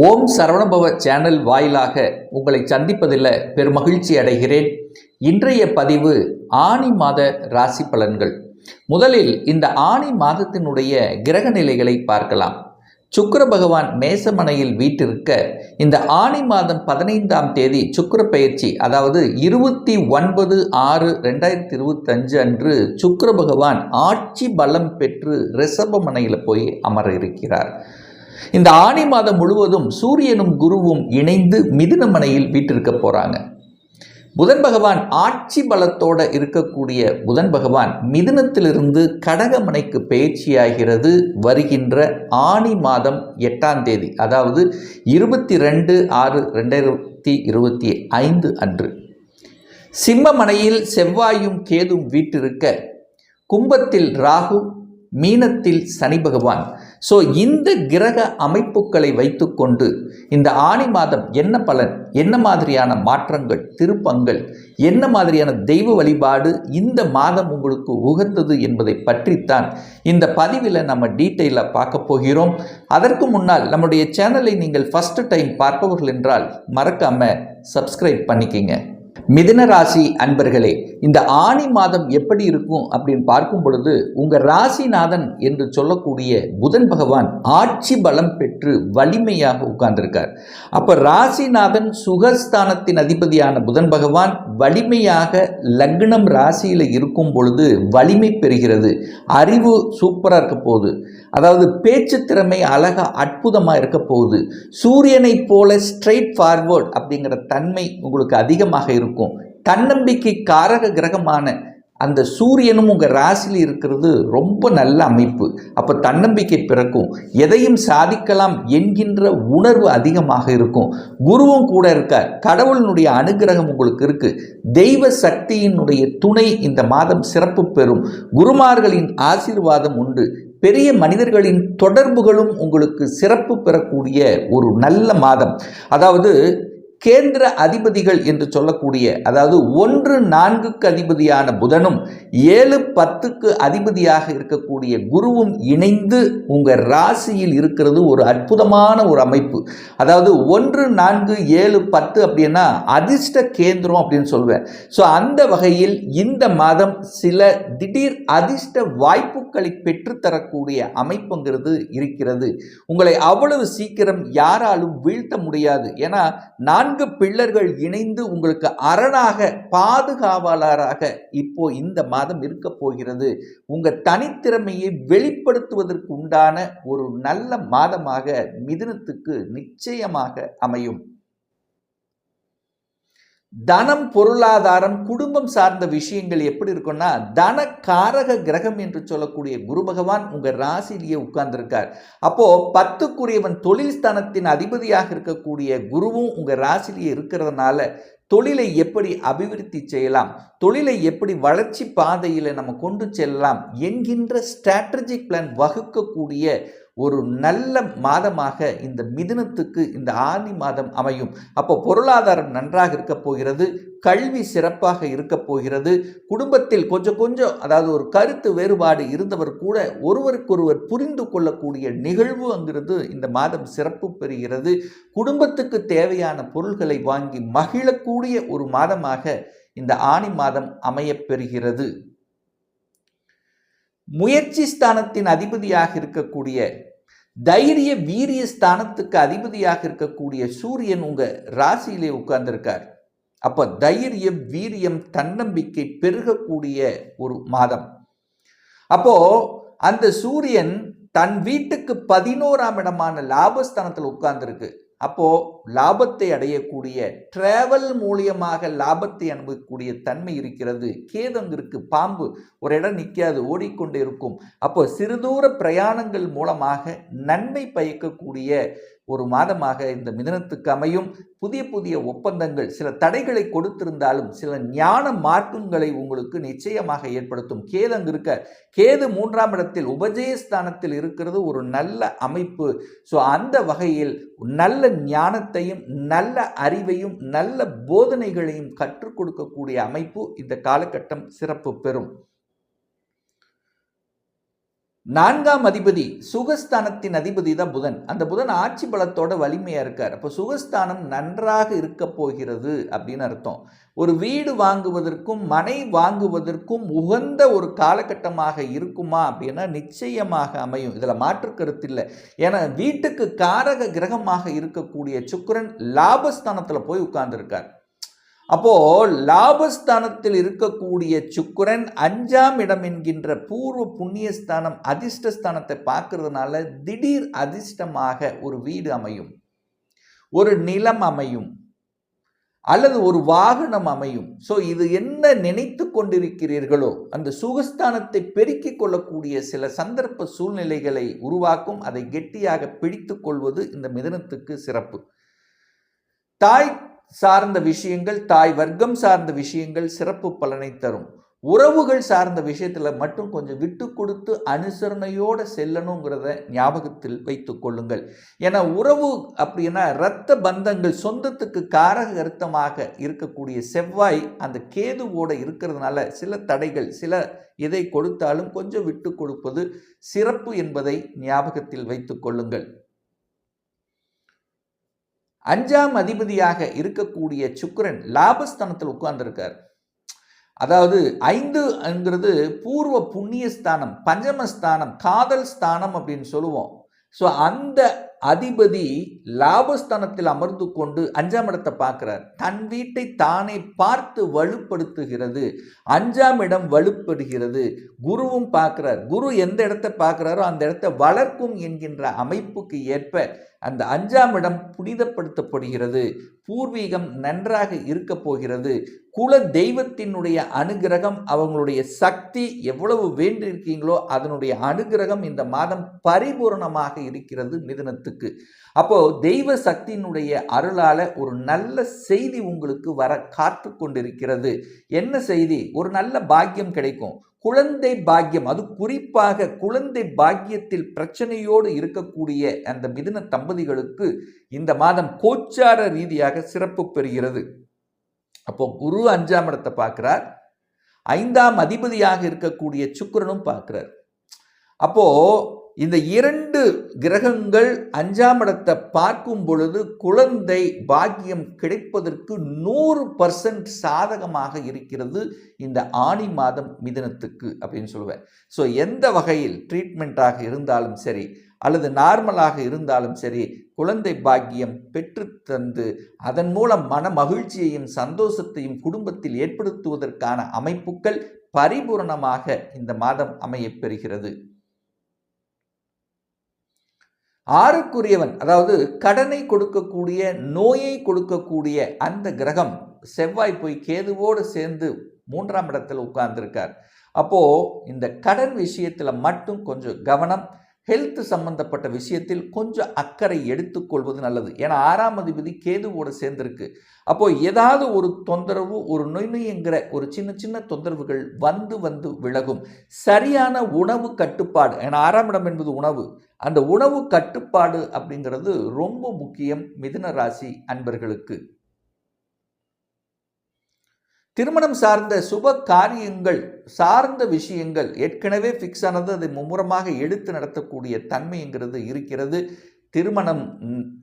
ஓம் Saravanabhava channel வாயிலாக உங்களை சந்திப்பதில் பெருமகிழ்ச்சி அடைகிறேன். இன்றைய பதிவு ஆனி மாத ராசி பலன்கள். முதலில் இந்த ஆனி மாதத்தினுடைய கிரக நிலைகளை பார்க்கலாம். சுக்கர பகவான் மேசமனையில் வீட்டிருக்க இந்த ஆனி மாதம் பதினைந்தாம் தேதி சுக்கிர பயிற்சி அதாவது இருபத்தி ஒன்பது ஆறு ரெண்டாயிரத்தி இருபத்தஞ்சு அன்று சுக்கர பகவான் ஆட்சி பலம் பெற்று ரிஷபமனையில் போய் அமர இருக்கிறார். இந்த ஆணி மாதம் முழுவதும் சூரியனும் குருவும் இணைந்து மிதுனமனையில் வீட்டிருக்க போகிறாங்க புதன் பகவான் ஆட்சி பலத்தோட இருக்கக்கூடிய புதன் பகவான் மிதுனத்திலிருந்து கடகமனைக்கு பயிற்சியாகிறது வருகின்ற ஆணி மாதம் எட்டாம் தேதி அதாவது இருபத்தி ரெண்டு ஆறு ரெண்டாயிரத்தி இருபத்தி ஐந்து அன்று. சிம்மமனையில் செவ்வாயும் கேதும் வீட்டிருக்க கும்பத்தில் ராகு மீனத்தில் சனி பகவான் ஸோ இந்த கிரக அமைப்புகளை வைத்துக்கொண்டு இந்த ஆணி மாதம் என்ன பலன்? என்ன மாதிரியான மாற்றங்கள் திருப்பங்கள்? என்ன மாதிரியான தெய்வ வழிபாடு இந்த மாதம் உங்களுக்கு உகந்தது என்பதை பற்றித்தான் இந்த பதிவில் நம்ம டீட்டெயிலாக பார்க்க போகிறோம். அதற்கு முன்னால் நம்முடைய சேனலை நீங்கள் ஃபஸ்ட்டு டைம் பார்ப்பவர்கள் என்றால் மறக்காமல் சப்ஸ்கிரைப் பண்ணிக்கிங்க. மிதுன ராசி அன்பர்களே இந்த ஆணி மாதம் எப்படி இருக்கும் அப்படின்னு பார்க்கும் பொழுது உங்க ராசிநாதன் என்று சொல்லக்கூடிய புதன் பகவான் ஆட்சி பலம் பெற்று வலிமையாக உட்கார்ந்திருக்கார். அப்ப ராசிநாதன் சுகஸ்தானத்தின் அதிபதியான புதன் பகவான் வலிமையாக லக்னம் ராசியில் இருக்கும் பொழுது வலிமை பெறுகிறது. அறிவு சூப்பராக இருக்க போகுது. அதாவது பேச்சு திறமை அழகா அற்புதமாக இருக்க போகுது. சூரியனை போல ஸ்ட்ரெயிட் ஃபார்வர்ட் அப்படிங்கிற தன்மை உங்களுக்கு அதிகமாக இருக்கும். தன்னம்பிக்கை காரக கிரகமான அந்த சூரியனும் உங்கள் ராசியில் இருக்கிறது ரொம்ப நல்ல அமைப்பு. அப்போ தன்னம்பிக்கை பிறக்கும். எதையும் சாதிக்கலாம் என்கின்ற உணர்வு அதிகமாக இருக்கும். குருவும் கூட இருக்கார். கடவுளினுடைய அனுகிரகம் உங்களுக்கு இருக்குது தெய்வ சக்தியினுடைய துணை இந்த மாதம் சிறப்பு பெறும். குருமார்களின் ஆசீர்வாதம் உண்டு. பெரிய மனிதர்களின் தொடர்புகளும் உங்களுக்கு சிறப்பு பெறக்கூடிய ஒரு நல்ல மாதம். அதாவது கேந்திர அதிபதிகள் என்று சொல்லக்கூடிய அதாவது ஒன்று நான்குக்கு அதிபதியான புதனும் ஏழு பத்துக்கு அதிபதியாக இருக்கக்கூடிய குருவும் இணைந்து உங்கள் ராசியில் இருக்கிறது ஒரு அற்புதமான ஒரு அமைப்பு. அதாவது ஒன்று நான்கு ஏழு பத்து அப்படின்னா அதிர்ஷ்ட கேந்திரம் அப்படின்னு சொல்லுவேன். ஸோ அந்த வகையில் இந்த மாதம் சில திடீர் அதிர்ஷ்ட வாய்ப்புகளை பெற்றுத்தரக்கூடிய அமைப்புங்கிறது இருக்கிறது. உங்களை அவ்வளவு சீக்கிரம் யாராலும் வீழ்த்த முடியாது. ஏன்னா நான் நான்கு பிள்ளர்கள் இணைந்து உங்களுக்கு அரணாக பாதுகாவலராக இப்போ இந்த மாதம் இருக்க போகிறது. உங்க தனித்திறமையை வெளிப்படுத்துவதற்கு உண்டான ஒரு நல்ல மாதமாக மிதுனத்துக்கு நிச்சயமாக அமையும். தனம் பொருளாதாரம் குடும்பம் சார்ந்த விஷயங்கள் எப்படி இருக்கும்னா தன காரக கிரகம் என்று சொல்லக்கூடிய குரு பகவான் உங்கள் ராசியிலேயே உட்கார்ந்துருக்கார். அப்போது பத்துக்குரியவன் தொழில் ஸ்தானத்தின் அதிபதியாக இருக்கக்கூடிய குருவும் உங்கள் ராசியிலேயே இருக்கிறதுனால தொழிலை எப்படி அபிவிருத்தி செய்யலாம் தொழிலை எப்படி வளர்ச்சி பாதையில் நம்ம கொண்டு செல்லலாம் என்கின்ற ஸ்ட்ராட்டஜிக் பிளான் வகுக்கக்கூடிய ஒரு நல்ல மாதமாக இந்த மிதுனத்துக்கு இந்த ஆனி மாதம் அமையும். அப்போ பொருளாதாரம் நன்றாக இருக்க போகிறது கல்வி சிறப்பாக இருக்க போகிறது குடும்பத்தில் கொஞ்சம் கொஞ்சம் அதாவது ஒரு கருத்து வேறுபாடு இருந்தவர் கூட ஒருவருக்கொருவர் புரிந்து கொள்ளக்கூடிய நிகழ்வு அங்கிறது இந்த மாதம் சிறப்பு பெறுகிறது. குடும்பத்துக்கு தேவையான பொருள்களை வாங்கி மகிழக்கூடிய ஒரு மாதமாக இந்த ஆணி மாதம் அமையப்பெறுகிறது முயற்சி ஸ்தானத்தின் அதிபதியாக இருக்கக்கூடிய தைரிய வீரிய ஸ்தானத்துக்கு அதிபதியாக இருக்கக்கூடிய சூரியன் உங்க ராசியிலே உட்கார்ந்திருக்கார். அப்போ தைரியம் வீரியம் தன்னம்பிக்கை பெருகக்கூடிய ஒரு மாதம். அப்போ அந்த சூரியன் தன் வீட்டுக்கு பதினோராம் இடமான லாபஸ்தானத்தில் உட்கார்ந்துருக்கு. அப்போ லாபத்தை அடையக்கூடிய டிராவல் மூலியமாக லாபத்தை அனுபவிக்கக்கூடிய தன்மை இருக்கிறது. கேதம் பாம்பு ஒரு இடம் நிற்காது ஓடிக்கொண்டே இருக்கும். அப்போ சிறுதூர பிரயாணங்கள் மூலமாக நன்மை பயக்கக்கூடிய ஒரு மாதமாக இந்த மிதனத்துக்கு அமையும். புதிய புதிய ஒப்பந்தங்கள் சில தடைகளை கொடுத்திருந்தாலும் சில ஞான மார்க்கங்களை உங்களுக்கு நிச்சயமாக ஏற்படுத்தும். கேது அங்கு இருக்க கேது மூன்றாம் இடத்தில் உபஜயஸ்தானத்தில் இருக்கிறது ஒரு நல்ல அமைப்பு. ஸோ அந்த வகையில் நல்ல ஞானத்தையும் நல்ல அறிவையும் நல்ல போதனைகளையும் கற்றுக் கொடுக்கக்கூடிய அமைப்பு இந்த காலகட்டம் சிறப்பு பெறும். நான்காம் அதிபதி சுகஸ்தானத்தின் அதிபதி தான் புதன். அந்த புதன் ஆட்சி பலத்தோட வலிமையாக இருக்கார். அப்போ சுகஸ்தானம் நன்றாக இருக்க போகிறது அப்படின்னு அர்த்தம். ஒரு வீடு வாங்குவதற்கும் மனை வாங்குவதற்கும் உகந்த ஒரு காலகட்டமாக இருக்குமா அப்படின்னா நிச்சயமாக அமையும். இதில் மாற்று கருத்து இல்லை. ஏன்னா வீட்டுக்கு காரக கிரகமாக இருக்கக்கூடிய சுக்கிரன் லாபஸ்தானத்தில் போய் உட்கார்ந்துருக்கார். அப்போ லாபஸ்தானத்தில் இருக்கக்கூடிய சுக்கரன் அஞ்சாம் இடம் என்கின்ற பூர்வ புண்ணியஸ்தானம் அதிர்ஷ்டஸ்தானத்தை பார்க்கறதுனால திடீர் அதிர்ஷ்டமாக ஒரு வீடு அமையும் ஒரு நிலம் அமையும் அல்லது ஒரு வாகனம் அமையும். ஸோ இது என்ன நினைத்து கொண்டிருக்கிறீர்களோ அந்த சுகஸ்தானத்தை பெருக்கிக் கொள்ளக்கூடிய சில சந்தர்ப்ப சூழ்நிலைகளை உருவாக்கும் அதை கெட்டியாக பிடித்து கொள்வது இந்த மிதனத்துக்கு சிறப்பு. தாய் சார்ந்த விஷயங்கள் தாய் வர்க்கம் சார்ந்த விஷயங்கள் சிறப்பு பலனை தரும். உறவுகள் சார்ந்த விஷயத்தில் மட்டும் கொஞ்சம் விட்டு கொடுத்து அனுசரணையோடு செல்லணுங்கிறத ஞாபகத்தில் வைத்து கொள்ளுங்கள். ஏன்னா உறவு அப்படின்னா இரத்த பந்தங்கள் சொந்தத்துக்கு காரக கருத்தமாக இருக்கக்கூடிய செவ்வாய் அந்த கேதுவோடு இருக்கிறதுனால சில தடைகள் சில இதை கொடுத்தாலும் கொஞ்சம் விட்டு கொடுப்பது சிறப்பு என்பதை ஞாபகத்தில் வைத்து கொள்ளுங்கள். அஞ்சாம் அதிபதியாக இருக்கக்கூடிய சுக்கரன் லாபஸ்தானத்தில் உட்கார்ந்துருக்கார். அதாவது ஐந்துங்கிறது பூர்வ புண்ணிய ஸ்தானம் பஞ்சமஸ்தானம் காதல் ஸ்தானம் அப்படின்னு சொல்லுவோம். ஸோ அந்த அதிபதி லாபஸ்தானத்தில் அமர்ந்து கொண்டு அஞ்சாம் இடத்தை பார்க்கிறார். தன் வீட்டை தானே பார்த்து வலுப்படுத்துகிறது. அஞ்சாம் இடம் வலுப்படுகிறது. குருவும் பார்க்கிறார். குரு எந்த இடத்தை பார்க்கிறாரோ அந்த இடத்தை வளர்க்கும் என்கின்ற அமைப்புக்கு ஏற்ப அந்த அஞ்சாம் இடம் புனிதப்படுத்தப்படுகிறது. பூர்வீகம் நன்றாக இருக்க போகிறது. குல தெய்வத்தினுடைய அனுகிரகம் அவங்களுடைய சக்தி எவ்வளவு வேண்டியிருக்கீங்களோ அதனுடைய அனுகிரகம் இந்த மாதம் பரிபூரணமாக இருக்கிறது மிதுனத்துக்கு. அப்போ தெய்வ சக்தியினுடைய அருளால ஒரு நல்ல செய்தி உங்களுக்கு வர காத்து கொண்டிருக்கிறது. என்ன செய்தி? ஒரு நல்ல பாக்கியம் கிடைக்கும். குழந்தை பாக்கியம் அது குறிப்பாக குழந்தை பாக்கியத்தில் பிரச்சனையோடு இருக்கக்கூடிய அந்த மிதுன தம்பதிகளுக்கு இந்த மாதம் கோச்சார ரீதியாக சிறப்பு பெறுகிறது. அப்போ குரு அஞ்சாம் இடத்தை பார்க்கிறார். ஐந்தாம் அதிபதியாக இருக்கக்கூடிய சுக்கரனும் பார்க்கிறார். அப்போ இந்த இரண்டு கிரகங்கள் அஞ்சாம் இடத்தை பார்க்கும் பொழுது குழந்தை பாக்கியம் கிடைப்பதற்கு நூறு பர்சன்ட் சாதகமாக இருக்கிறது இந்த ஆணி மாதம் மிதனத்துக்கு அப்படின்னு சொல்லுவேன். ஸோ எந்த வகையில் ட்ரீட்மெண்ட்டாக இருந்தாலும் சரி அல்லது நார்மலாக இருந்தாலும் சரி குழந்தை பாக்கியம் பெற்று தந்து அதன் மூலம் மன மகிழ்ச்சியையும் சந்தோஷத்தையும் குடும்பத்தில் ஏற்படுத்துவதற்கான அமைப்புகள் பரிபூரணமாக இந்த மாதம் அமையப் பெறுகிறது. ஆறுக்குரியவன் அதாவது கடனை கொடுக்கக்கூடிய நோயை கொடுக்கக்கூடிய அந்த கிரகம் செவ்வாய் போய் கேதுவோடு சேர்ந்து மூன்றாம் இடத்தில் உட்கார்ந்துருக்கார். அப்போது இந்த கடன் விஷயத்தில் மட்டும் கொஞ்சம் கவனம் ஹெல்த் சம்பந்தப்பட்ட விஷயத்தில் கொஞ்சம் அக்கறை எடுத்துக்கொள்வது நல்லது. ஏன்னா ஆறாம் அதிபதி கேதுவோடு சேர்ந்திருக்கு. அப்போது ஏதாவது ஒரு தொந்தரவு ஒரு நொய் ஒரு சின்ன சின்ன தொந்தரவுகள் வந்து வந்து விலகும். சரியான உணவு கட்டுப்பாடு ஏன்னா ஆறாம் இடம் என்பது உணவு. அந்த உணவு கட்டுப்பாடு அப்படிங்கிறது ரொம்ப முக்கியம் மிதுன ராசி அன்பர்களுக்கு. திருமணம் சார்ந்த சுப காரியங்கள் சார்ந்த விஷயங்கள் ஏற்கனவே ஃபிக்ஸ் ஆனது அதை மும்முரமாக எடுத்து நடத்தக்கூடிய தன்மைங்கிறது இருக்கிறது. திருமணம்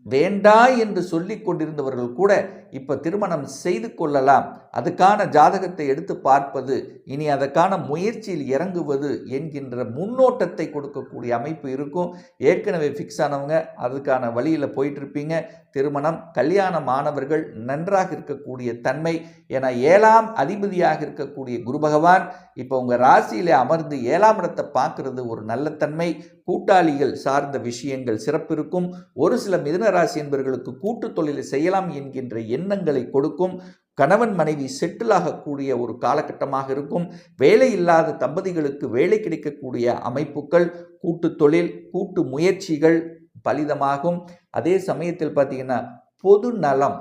வேண்டா என்று சொல்லி கொண்டிருந்தவர்கள் கூட இப்போ திருமணம் செய்து கொள்ளலாம். அதுக்கான ஜாதகத்தை எடுத்து பார்ப்பது இனி அதற்கான முயற்சியில் இறங்குவது என்கின்ற முன்னோட்டத்தை கொடுக்கக்கூடிய அமைப்பு இருக்கும். ஏற்கனவே ஃபிக்ஸ் ஆனவங்க அதுக்கான வழியில் போயிட்டுருப்பீங்க. திருமணம் கல்யாணமானவர்கள் நன்றாக இருக்கக்கூடிய தன்மை. என ஏழாம் அதிபதியாக இருக்கக்கூடிய குரு பகவான் இப்போ உங்கள் ராசியிலே அமர்ந்து ஏழாம் இடத்தை பார்க்கறது ஒரு நல்ல தன்மை. கூட்டாளிகள் சார்ந்த விஷயங்கள் சிறப்பு இருக்கும். ஒரு சில மிதன ராசி என்பவர்களுக்கு கூட்டு தொழிலை செய்யலாம் என்கின்ற எண்ணங்களை கொடுக்கும். கணவன் மனைவி செட்டில் ஆகக்கூடிய ஒரு காலகட்டமாக இருக்கும். வேலை இல்லாத தம்பதிகளுக்கு வேலை கிடைக்கக்கூடிய அமைப்புகள் கூட்டு தொழில் கூட்டு முயற்சிகள் பலிதமாகும். அதே சமயத்தில் பார்த்தீங்கன்னா பொது நலம்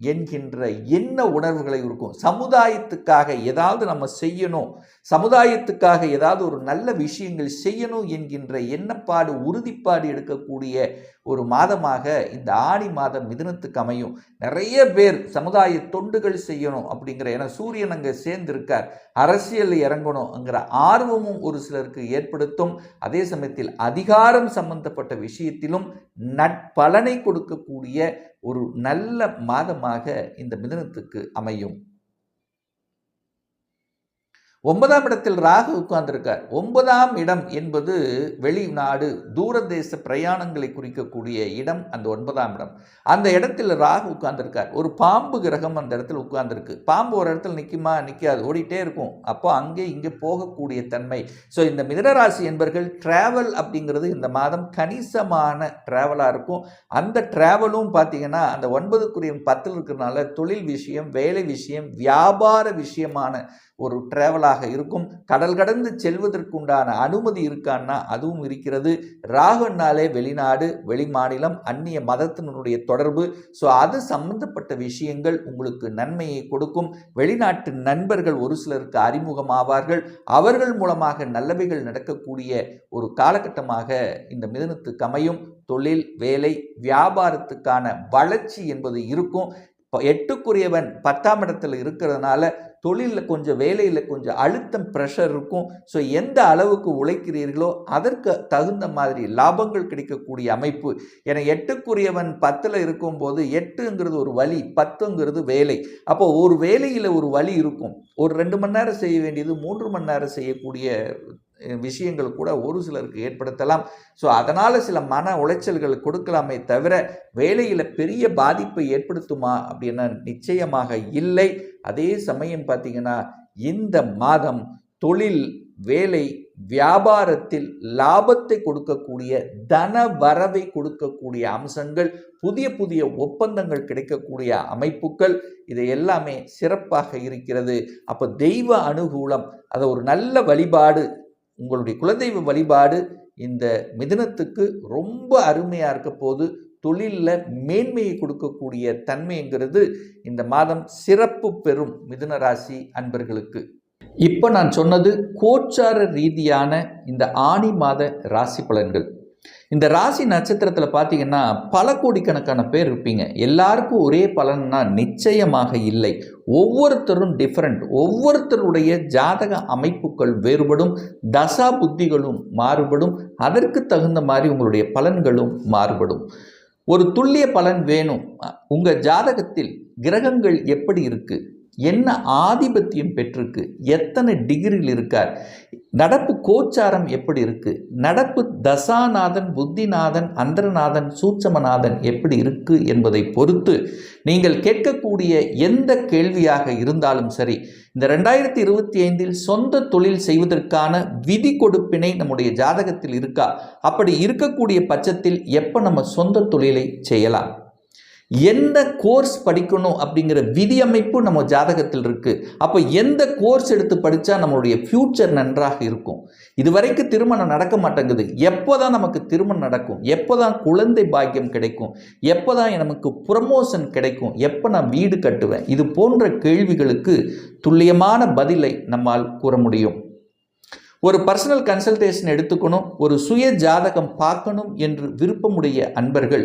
என்கின்ற என்ன உணர்வுகளை இருக்கும்? சமுதாயத்துக்காக ஏதாவது நம்ம செய்யணும். சமுதாயத்துக்காக ஏதாவது ஒரு நல்ல விஷயங்கள் செய்யணும் என்கின்ற எண்ணப்பாடு உறுதிப்பாடு எடுக்கக்கூடிய ஒரு மாதமாக இந்த ஆடி மாதம் மிதனத்துக்கு அமையும். நிறைய பேர் சமுதாய தொண்டுகள் செய்யணும் அப்படிங்கிற ஏன்னா சூரியன் அங்கே சேர்ந்திருக்கார். அரசியலில் இறங்கணுங்கிற ஆர்வமும் ஒரு சிலருக்கு ஏற்படுத்தும். அதே சமயத்தில் அதிகாரம் சம்பந்தப்பட்ட விஷயத்திலும் நட்பலனை கொடுக்கக்கூடிய ஒரு நல்ல மாதமாக இந்த மிதனத்துக்கு அமையும். ஒன்பதாம் இடத்தில் ராகு உட்கார்ந்திருக்கார். ஒன்பதாம் இடம் என்பது வெளிநாடு தூரதேச பிரயாணங்களை குறிக்கக்கூடிய இடம் அந்த ஒன்பதாம் இடம். அந்த இடத்தில் ராகு உட்கார்ந்திருக்கார். ஒரு பாம்பு கிரகம் அந்த இடத்துல உட்கார்ந்துருக்கு. பாம்பு ஒரு இடத்துல நிற்குமா நிற்காது ஓடிட்டே இருக்கும். அப்போ அங்கே இங்கே போகக்கூடிய தன்மை. ஸோ இந்த மிதனராசி என்பர்கள் டிராவல் அப்படிங்கிறது இந்த மாதம் கணிசமான ட்ராவலாக இருக்கும். அந்த ட்ராவலும் பார்த்தீங்கன்னா அந்த ஒன்பதுக்குரிய பத்தில் இருக்கிறனால தொழில் விஷயம் வேலை விஷயம் வியாபார விஷயமான ஒரு ட்ராவலாக இருக்கும். கடல் கடந்து செல்வதற்குண்டான அனுமதி இருக்கான்னா அதுவும் இருக்கிறது. ராகுனாலே வெளிநாடு வெளிமாநிலம் அந்நிய மதத்தினுடைய தொடர்பு. ஸோ அது சம்பந்தப்பட்ட விஷயங்கள் உங்களுக்கு நன்மையை கொடுக்கும். வெளிநாட்டு நண்பர்கள் ஒரு சிலருக்கு அறிமுகமாவார்கள். அவர்கள் மூலமாக நல்லவைகள் நடக்கக்கூடிய ஒரு காலகட்டமாக இந்த மிதனத்துக்கு அமையும். தொழில் வேலை வியாபாரத்துக்கான வளர்ச்சி என்பது இருக்கும். எட்டுக்குரியவன் பத்தாம் இடத்துல இருக்கிறதுனால தொழிலில் கொஞ்சம் வேலையில் கொஞ்சம் அழுத்தம் ப்ரெஷர் இருக்கும். ஸோ எந்த அளவுக்கு உழைக்கிறீர்களோ அதற்கு தகுந்த மாதிரி லாபங்கள் கிடைக்கக்கூடிய அமைப்பு. என எட்டுக்குரியவன் பத்தில் இருக்கும்போது எட்டுங்கிறது ஒரு வழி பத்துங்கிறது வேலை. அப்போ ஒரு வேலையில் ஒரு வழி இருக்கும். ஒரு ரெண்டு மணி நேரம் செய்ய வேண்டியது மூன்று மணி நேரம் செய்யக்கூடிய விஷயங்கள் கூட ஒரு சிலருக்கு ஏற்படுத்தலாம். ஸோ அதனால் சில மன உளைச்சல்கள் கொடுக்கலாமே தவிர வேலையில் பெரிய பாதிப்பை ஏற்படுத்துமா அப்படின்னா நிச்சயமாக இல்லை. அதே சமயம் பார்த்திங்கன்னா இந்த மாதம் தொழில் வேலை வியாபாரத்தில் லாபத்தை கொடுக்கக்கூடிய தன வரவை கொடுக்கக்கூடிய அம்சங்கள் புதிய புதிய ஒப்பந்தங்கள் கிடைக்கக்கூடிய அமைப்புகள் இது எல்லாமே சிறப்பாக இருக்கிறது. அப்போ தெய்வ அனுகூலம் அதை ஒரு நல்ல வழிபாடு உங்களுடைய குலதெய்வ வழிபாடு இந்த மிதனத்துக்கு ரொம்ப அருமையாக இருக்க போது தொழிலில் மேன்மையை கொடுக்கக்கூடிய தன்மைங்கிறது இந்த மாதம் சிறப்பு பெறும் மிதுன ராசி அன்பர்களுக்கு. இப்போ நான் சொன்னது கோச்சார ரீதியான இந்த ஆணி மாத ராசி பலன்கள். இந்த ராசி நட்சத்திரத்தில் பார்த்தீங்கன்னா பல கோடிக்கணக்கான பேர் இருப்பீங்க. எல்லாருக்கும் ஒரே பலன்னா நிச்சயமாக இல்லை. ஒவ்வொருத்தரும் டிஃப்ரெண்ட் ஒவ்வொருத்தருடைய ஜாதக அமைப்புகள் வேறுபடும். தசா புத்திகளும் மாறுபடும். அதற்கு தகுந்த மாதிரி உங்களுடைய பலன்களும் மாறுபடும். ஒரு துல்லிய பலன் வேணும். உங்கள் ஜாதகத்தில் கிரகங்கள் எப்படி இருக்குது என்ன ஆதிபத்தியம் பெற்றிருக்கு? எத்தனை டிகிரியில் இருக்கார்? நடப்பு கோச்சாரம் எப்படி இருக்கு? நடப்பு தசாநாதன் புத்திநாதன் அந்தரநாதன் சூட்சமநாதன் எப்படி இருக்கு என்பதை பொறுத்து நீங்கள் கேட்கக்கூடிய எந்த கேள்வியாக இருந்தாலும் சரி இந்த ரெண்டாயிரத்தி இருபத்தி ஐந்தில் சொந்த தொழில் செய்வதற்கான விதி கொடுப்பினை நம்முடைய ஜாதகத்தில் இருக்கா? அப்படி இருக்கக்கூடிய பட்சத்தில் எப்போ நம்ம சொந்த தொழிலை செய்யலாம்? எந்த கோர்ஸ் படிக்கணும் அப்படிங்கிற விதியமைப்பு நம்ம ஜாதகத்தில் இருக்குது அப்போ எந்த கோர்ஸ் எடுத்து படித்தா நம்மளுடைய ஃப்யூச்சர் நன்றாக இருக்கும்? இதுவரைக்கும் திருமணம் நடக்க மாட்டேங்குது. எப்போ தான் நமக்கு திருமணம் நடக்கும்? எப்போ தான் குழந்தை பாக்கியம் கிடைக்கும்? எப்போ தான் நமக்கு ப்ரமோஷன் கிடைக்கும்? எப்போ நான் வீடு கட்டுவேன்? இது போன்ற கேள்விகளுக்கு துல்லியமான பதிலை நம்மால் கூற முடியும். ஒரு பர்சனல் கன்சல்டேஷன் எடுத்துக்கணும். ஒரு சுய ஜாதகம் பார்க்கணும் என்று விருப்பமுடைய அன்பர்கள்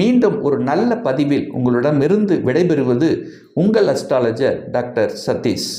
மீண்டும் ஒரு நல்ல பதிவில் உங்களிடமிருந்து விடைபெறுவது உங்கள் அஸ்ட்ராலஜர் டாக்டர் சதீஷ்.